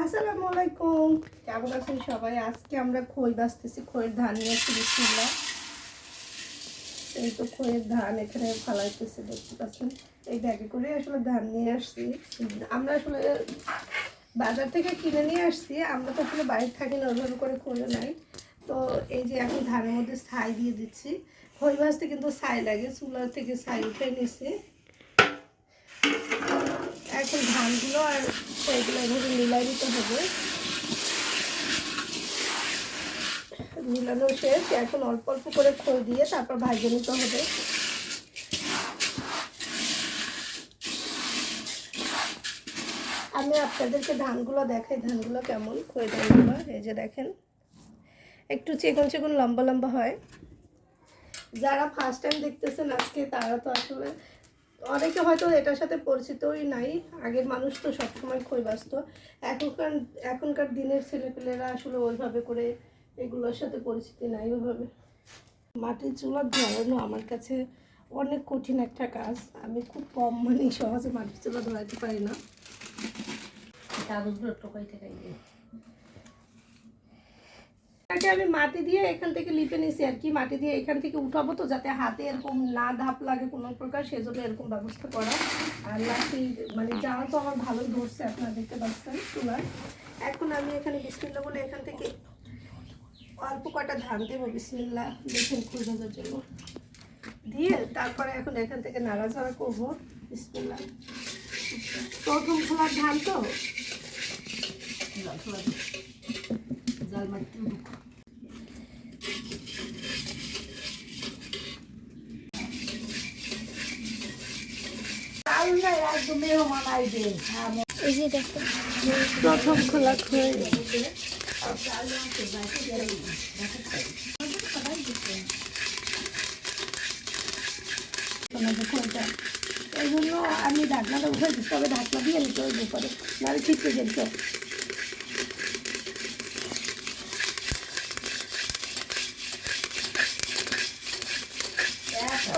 আসসালামু আলাইকুম। কেমন আছেন সবাই? আজকে আমরা খই বাঁচতেছি, খইয়ের ধান নিয়ে আসছি বিসমিল্লাহ। এই তো খইয়ের ধান এখানে ফালাইতেছে, দেখতে পাচ্ছেন? এই ব্যাগে করে আসলে ধান নিয়ে আসছি। আমরা আসলে বাজার থেকে কিনে নিয়ে আসছি, আমরা তো আসলে বাইরে থাকি না, ওইভাবে করে করে নাই। তো এই যে এখন ধানের মধ্যে ছাই দিয়ে দিচ্ছি। খই ভাজতে কিন্তু ছাই লাগে চুলা থেকে ছাই উঠে নিছি। এখন ধানগুলো আর খইগুলো এভাবে মিলাই দিতে হবে। মিলানো শেষ, এখন অল্প অল্প করে দিয়ে তারপর ভাজে নিতে হবে। আমি আপনাদেরকে ধানগুলো দেখাই, ধানগুলো কেমন খই ধানগুলো এই যে দেখেন, একটু চেকন চেকন লম্বা লম্বা হয়। যারা ফার্স্ট টাইম দেখতেছেন আজকে, তারা তো আসলে অনেকে হয়তো এটার সাথে পরিচিতই নাই। আগের মানুষ তো সবসময় খই বাঁচত। এখনকার এখনকার দিনের ছেলেপেলেরা আসলে ওইভাবে করে এগুলোর সাথে পরিচিতি নাই ওইভাবে। মাটির চুলা ধরানো আমার কাছে অনেক কঠিন একটা কাজ। আমি খুব কম মানে সহজে মাটির চুলা ধরাইতে পারি না। কাগজগুলো টোকাই টেকাই দিয়ে আগে আমি মাটি দিয়ে এখান থেকে লিপে নিছি আর কি, মাটি দিয়ে এখান থেকে উঠাবো তো যাতে হাতে এরকম না ধাপ লাগে কোনো প্রকার, সেজন্য এরকম ব্যবস্থা করা। আর লাঠি মানে যাওয়া তো আমার ভালোই ধরছে, আপনারা দেখতে পাচ্ছেন চুলার এখন আমি এখানে বিসমিল্লা বলে এখান থেকে অল্প কটা ধান দেবো বিসমিল্লা দেখেন খুঁজে ভাজার জন্য। দিয়ে তারপরে এখন এখান থেকে নাড়াচাড়া করব বিসমিল্লা প্রথম খোলার ধান তো? জল প্রথম খোলা খই এই জন্য আমি ঢাকনাটা উঠে দিচ্ছি তবে ঢাকনা দিয়ে নিতে হবে পরে নাহলে ছিটকে যেত খোলার খই বিসমিল্লাহ করে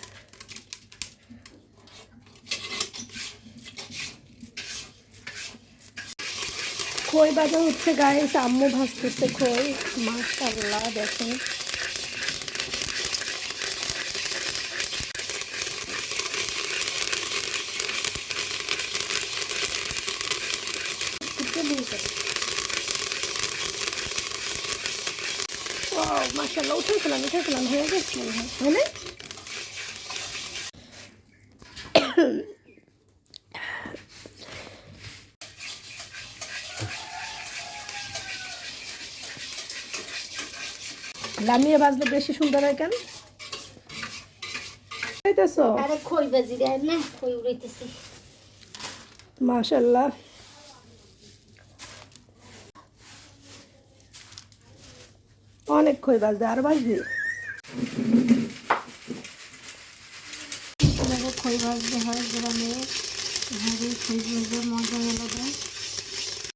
খই বাজা হচ্ছে গায়ে আম্মু ভাজতেছে খই। মাশাল্লাহ দেখেন। মাশাল্লাহ উঠে ফেলাম উঠে ফেলাম হয়ে গেছে মনে হয়। লামিয়ে বাজলে বেশি সুন্দর হয় কেন? মাশাল্লাহ। অনেক খই বাজবে আর বাজবি? খই ভাজতে হয় গ্রামে ঘরে খই ভাজে মজা আলাদা